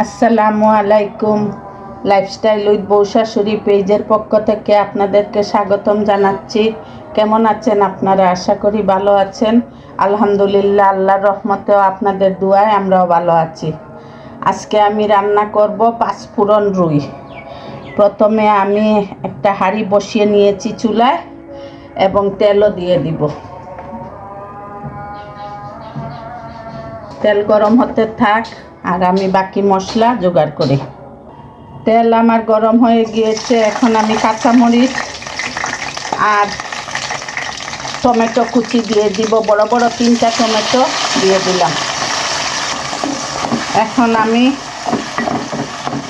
আসসালামু আলাইকুম। Lifestyle with বৌশাশুড়ি পেজের পক্ষ থেকে আপনাদেরকে স্বাগতম জানাচ্ছি। কেমন আছেন আপনারা? আশা করি ভালো আছেন। আলহামদুলিল্লাহ, আল্লাহর রহমতেও আপনাদের দুয়ায় আমরাও ভালো আছি। আজকে আমি রান্না করব পাঁচফোড়ন রুই। প্রথমে আমি একটা হাঁড়ি বসিয়ে নিয়েছি চুলায় এবং তেলও দিয়ে দিব। তেল গরম হতে থাক। আর আমি বাকি মশলা জোগাড় করি। তেল আমার গরম হয়ে গিয়েছে, এখন আমি কাঁচামরিচ আর টমেটো কুচি দিয়ে দিব। বড় বড় তিনটা টমেটো দিয়ে দিলাম। এখন আমি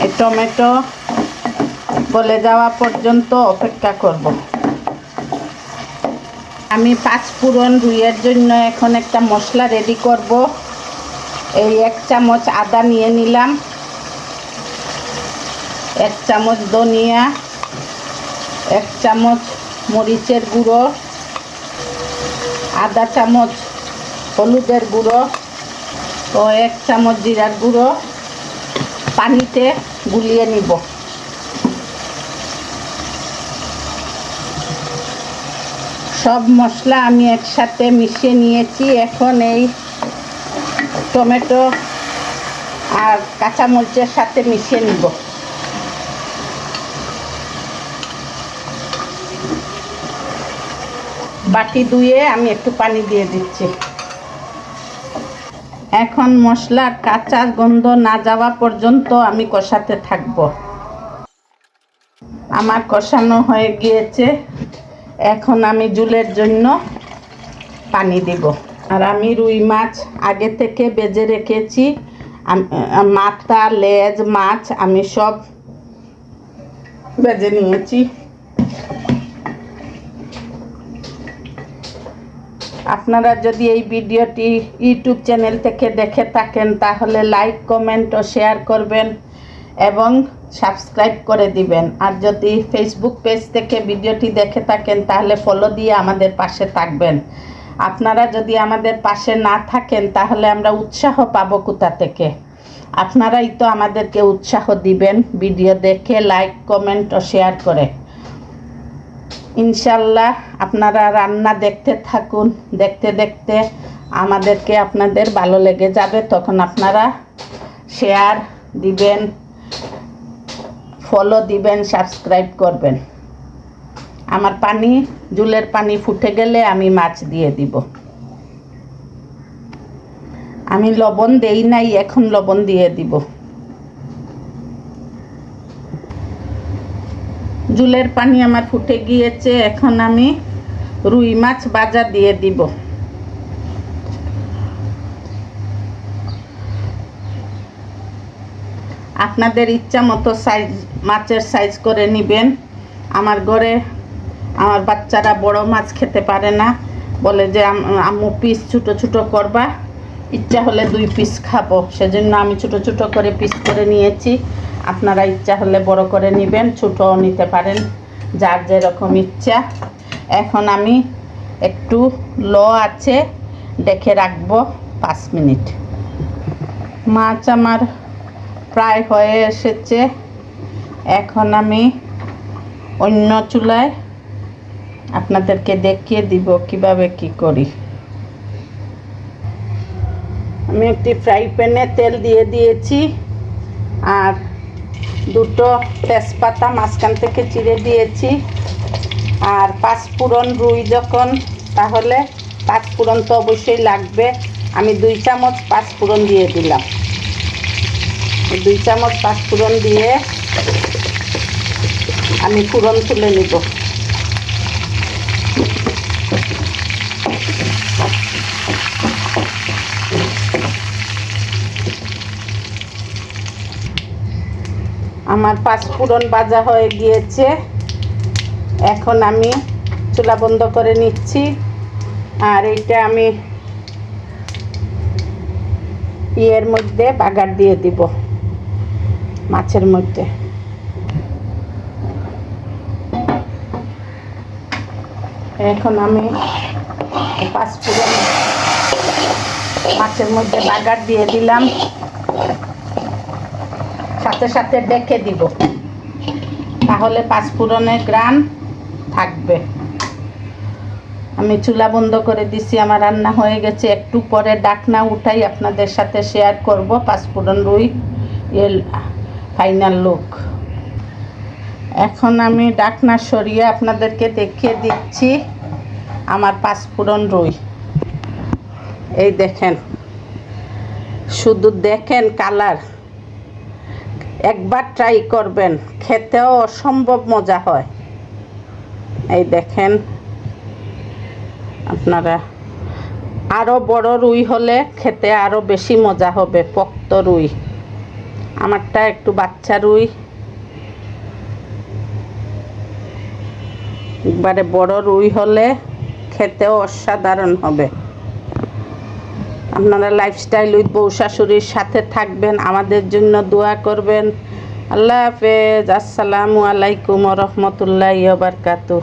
এই টমেটো গলে যাওয়া পর্যন্ত অপেক্ষা করব। আমি পাঁচ ফোড়ন রুইয়ের জন্য এখন একটা মশলা রেডি করব। এই এক চামচ আদা নিয়ে নিলাম। এক চামচ ধনিয়া, এক চামচ মরিচের গুঁড়ো, আধা চামচ হলুদের গুঁড়ো ও এক চামচ জিরার গুঁড়ো। পানিতে গুলিয়ে নিব। সব মশলা আমি একসাথে মিশিয়ে নিয়েছি। এখন এই টমেটো আর কাঁচামরিচের সাথে মিশিয়ে নিব। বাটি ধুয়ে আমি একটু পানি দিয়ে দিচ্ছি। এখন মশলার কাঁচা গন্ধ না যাওয়া পর্যন্ত আমি কষাতে থাকব। আমার কষানো হয়ে গিয়েছে। এখন আমি জুলের জন্য পানি দিব। আর আমি রুই মাছ আগে থেকে বেজে রেখেছি। মাথা, লেজ, মাছ আমি সব বেজে নিয়েছি। আপনারা যদি এই ভিডিওটি ইউটিউব চ্যানেল থেকে দেখে থাকেন, তাহলে লাইক, কমেন্ট ও শেয়ার করবেন এবং সাবস্ক্রাইব করে দিবেন। আর যদি ফেসবুক পেজ থেকে ভিডিওটি দেখে থাকেন, তাহলে ফলো দিয়ে আমাদের পাশে থাকবেন। আপনারা যদি আমাদের পাশে না থাকেন, তাহলে আমরা উৎসাহ পাবো কোথা থেকে? আপনারাই তো আমাদেরকে উৎসাহ দিবেন ভিডিও দেখে লাইক কমেন্ট ও শেয়ার করে। ইনশাল্লাহ আপনারা রান্না দেখতে থাকুন, দেখতে দেখতে আমাদেরকে আপনাদের ভালো লেগে যাবে, তখন আপনারা শেয়ার দিবেন ফলো দিবেন সাবস্ক্রাইব করবেন। আমার পানি, জুলের পানি ফুটে গেলে আমি মাছ দিয়ে দিব। আমি লবণ দেই নাই, এখন লবণ দিয়ে দিব। জুলের পানি আমার ফুটে গিয়েছে, এখন আমি রুই মাছ বাজা দিয়ে দিব। আপনাদের ইচ্ছা মতো সাইজ মাছের সাইজ করে নেবেন। আমার ঘরে আমার বাচ্চারা বড় মাছ খেতে পারে না। বলে যে, আম- আম্মু পিস ছোটো ছোটো করবা। ইচ্ছা হলে দুই পিস খাব। সেজন্য আমি ছোটো ছোটো করে পিস করে নিয়েছি। আপনারা ইচ্ছা হলে বড় করে নেবেন, ছোটও নিতে পারেন, যার যেরকম ইচ্ছা। এখন আমি একটু ল আছে দেখে রাখব পাঁচ মিনিট। মাছ আমার প্রায় হয়ে এসেছে। এখন আমি অন্য চুলায় আপনাদেরকে দেখিয়ে দিব কীভাবে কি করি। আমি একটি ফ্রাই প্যানে তেল দিয়ে দিয়েছি আর দুটো তেজপাতা মাঝখান থেকে চিড়ে দিয়েছি। আর পাঁচ ফোড়ন রুই যখন, তাহলে পাঁচ ফোড়ন তো অবশ্যই লাগবে। আমি দুই চামচ পাঁচ ফোড়ন দিয়ে দিলাম। দুই চামচ পাঁচ ফোড়ন দিয়ে আমি ফোড়ন তুলে নিব। আমার পাঁচফোড়ন ভাজা হয়ে গিয়েছে। এখন আমি চুলা বন্ধ করে নিচ্ছি। আর এইটা আমি ইয়ের মধ্যে বাগার দিয়ে দিব, মাছের মধ্যে। এখন আমি পাঁচফোড়ন মাছের মধ্যে বাগার দিয়ে দিলাম। সাথে সাথে ডেকে দিব। তাহলে পাঁচফোড়নের গ্রান থাকবে। আমি চুলা বন্ধ করে দিছি, আমার রান্না হয়ে গেছে। একটু পরে ডাকনা উঠাই আপনাদের সাথে শেয়ার করব পাঁচফোড়ন রুই এর ফাইনাল লুক এখন আমি ডাকনা সরিয়ে আপনাদেরকে দেখিয়ে দিচ্ছি আমার পাঁচফোড়ন রুই। এই দেখেন, শুধু দেখেন কালার একবার ট্রাই করবেন, খেতেও অসম্ভব মজা হয়। এই দেখেন, আপনারা আরও বড় রুই হলে খেতে আরও বেশি মজা হবে, পোক্ত রুই। আমারটা একটু বাচ্চা রুই। একবারে বড় রুই হলে খেতেও অসাধারণ হবে। আপনারা লাইফস্টাইল উইথ বউ শাশুড়ির সাথে থাকবেন, আমাদের জন্য দোয়া করবেন। আল্লাহ হাফেজ, আসসালামু আলাইকুম রহমতুল্লাহ বারকাতু